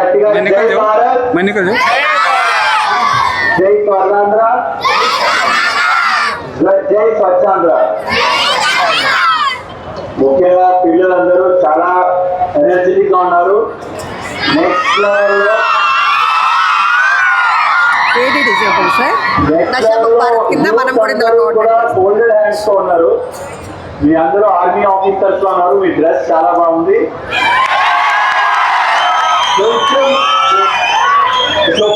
గట్టిగా జై భారత్. జై. స్వర్ణాంధ్ర. జై స్వచ్ఛాంధ్ర. ముఖ్యంగా పిల్లలందరూ చాలా ఎనర్జెటిక్గా ఉన్నారు నెక్స్ట్ లెవెల్ ఫోల్డెడ్ హ్యాండ్స్తో ఉన్నారు. మీ అందరూ ఆర్మీ ఆఫీసర్స్లో ఉన్నారు. మీ డ్రెస్ చాలా బాగుంది. So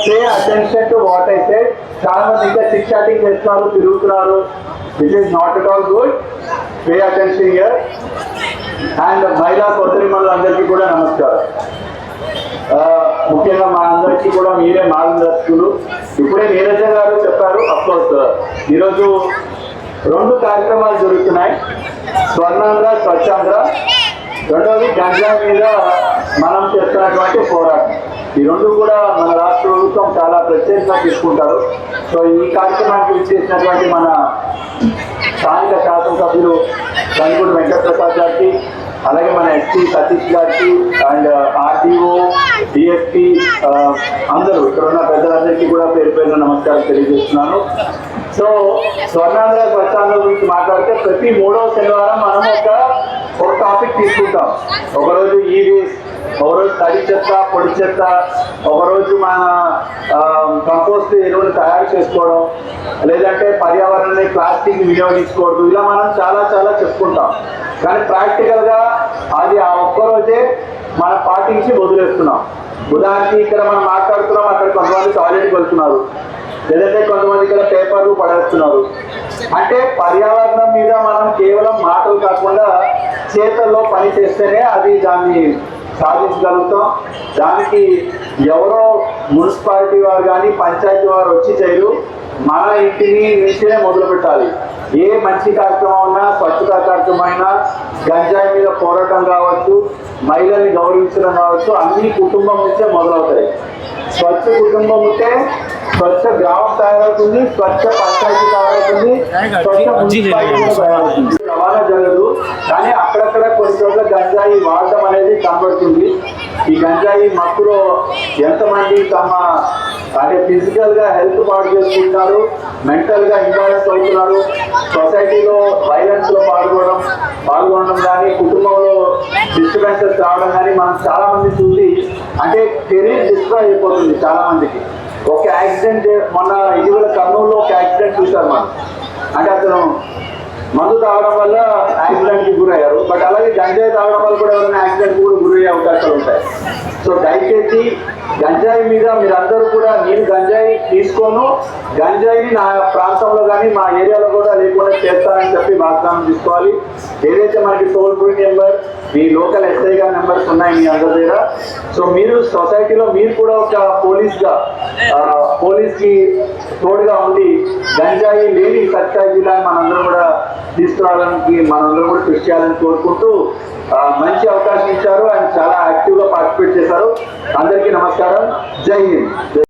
pay attention to what అయితే చాలా మంది ఇంకా చిక్ చేస్తున్నారు తిరుగుతున్నారు. This is not at all good pay attention year and మహిళా సోదరి అందరికీ కూడా నమస్కారం. ముఖ్యంగా మా అందరికీ కూడా మీరే మార్గదర్శకులు. ఇప్పుడే నీరజ గారు చెప్పారు అఫ్కోర్స్ uh, ఈరోజు రెండు కార్యక్రమాలు జరుగుతున్నాయి. స్వర్ణాంధ్ర స్వచ్ఛాంధ్ర. రెండవది గంజా మీద మనం చేస్తున్నటువంటి పోరాటం. ఈ రెండు కూడా మన రాష్ట్ర ప్రభుత్వం చాలా ప్రత్యేకంగా తీసుకుంటారు. సో ఈ కార్యక్రమానికి విచ్చేసినటువంటి మన స్థానిక శాసనసభ్యులు గంగుడు వెంకటప్రసాద్ గారికి అలాగే మన ఎస్పీ సతీష్ గారికి అండ్ ఆర్టీఓ డిఎస్పీ అందరూ ఇక్కడ ఉన్న పెద్దలందరికీ కూడా పేరు పేరున నమస్కారం తెలియజేస్తున్నాను. సో స్వర్ణాంధ్ర స్వచ్ఛాంధ్ర గురించి మాట్లాడితే ప్రతి మూడవ శనివారం మనం ఒక ఒక టాపిక్ తీసుకుంటాం ఒకరోజు ఈ వేస్ట్ ఒకరోజు తడి చెత్త పొడి చెత్త ఒకరోజు మన కంపోస్ట్ ఎరువులు తయారు చేసుకోవడం లేదంటే పర్యావరణాన్ని ప్లాస్టిక్ వినియోగించకూడదు ఇలా మనం చాలా చాలా చెప్పుకుంటాం. కానీ ప్రాక్టికల్గా అది ఆ ఒక్కరోజే మనం పాటించి వదిలేస్తున్నాం. ఉదాహరణకి ఇక్కడ మనం మాట్లాడుతున్నాం అక్కడ కొంతమంది టాయిలెట్కి వెళ్తున్నారు లేదంటే కొంతమంది ఇక్కడ పేపర్లు పడేస్తున్నారు. అంటే పర్యావరణం మీద మనం కేవలం మాటలు కాకుండా చేతల్లో పని చేస్తేనే అది దాన్ని సాధించగలుగుతాం. దానికి ఎవరో మున్సిపాలిటీ వారు కానీ పంచాయతీ వారు వచ్చి చేయరు. మన ఇంటిని నుంచే మొదలు పెట్టాలి. ఏ మంచి కార్యక్రమం ఉన్నా స్వచ్ఛతా కార్యక్రమం అయినా గంజాయి మీద పోరాటం కావచ్చు మహిళల్ని గౌరవించడం కావచ్చు అన్ని కుటుంబం నుంచే మొదలవుతాయి. స్వచ్ఛ కుటుంబం ఉంటే స్వచ్ఛ గ్రామం తయారవుతుంది స్వచ్ఛ పంచాయతీ తయారవుతుంది స్వచ్ఛ మున్సిపాలిటీ తయారవుతుంది. రవాణా జరగదు. కానీ అక్కడక్కడ కొన్ని చోట్ల గంజాయి వాడటం అనేది కనబడుతుంది. ఈ గంజాయి మత్తులో ఎంతమంది తమ అంటే ఫిజికల్గా హెల్త్ పాడు చేసుకుంటారు మెంటల్గా అవుతున్నారు సొసైటీలో వైలెన్స్లో పాల్గొనడం పాల్గొనడం కానీ కుటుంబంలో డిస్టర్బెన్సెస్ రావడం కానీ మనం చాలా మంది చూసి అంటే కెరీర్ డిస్ట్రాయ్ అయిపోతుంది చాలా మందికి ఒక యాక్సిడెంట్ మొన్న ఇటీవల కర్నూలులో ఒక యాక్సిడెంట్ చూశారు మనం. అంటే అతను మందు తాగడం వల్ల యాక్సిడెంట్కి గురయ్యారు. బట్ అలాగే గంజాయి తాగడం వల్ల కూడా ఎవరైనా యాక్సిడెంట్ కూడా గురయ్యే అవకాశాలు ఉంటాయి. సో దయచేసి గంజాయి మీద మీరందరూ కూడా నేను గంజాయి తీసుకోను గంజాయిని నా ప్రాంతంలో కానీ మా ఏరియాలో కూడా లేకుండా చేస్తానని చెప్పి వాగ్దానం తీసుకోవాలి. ఏదైతే మనకి టోల్ ఫ్రీ నెంబర్ మీ లోకల్ ఎస్ఐ గారి నెంబర్స్ ఉన్నాయి మీ అందరి దగ్గర. సో మీరు సొసైటీలో మీరు కూడా ఒక పోలీస్గా పోలీస్కి తోడుగా ఉండి గంజాయి లేని సత్తా జిల్లా మనందరం కూడా తీసుకురావడానికి మనందరం కూడా కృషి చేయాలని కోరుకుంటూ మంచి అవకాశం ఇచ్చారు. అండ్ చాలా యాక్టివ్గా పార్టిసిపేట్ చేశారు. అందరికీ నమస్కారం. జై హింద్.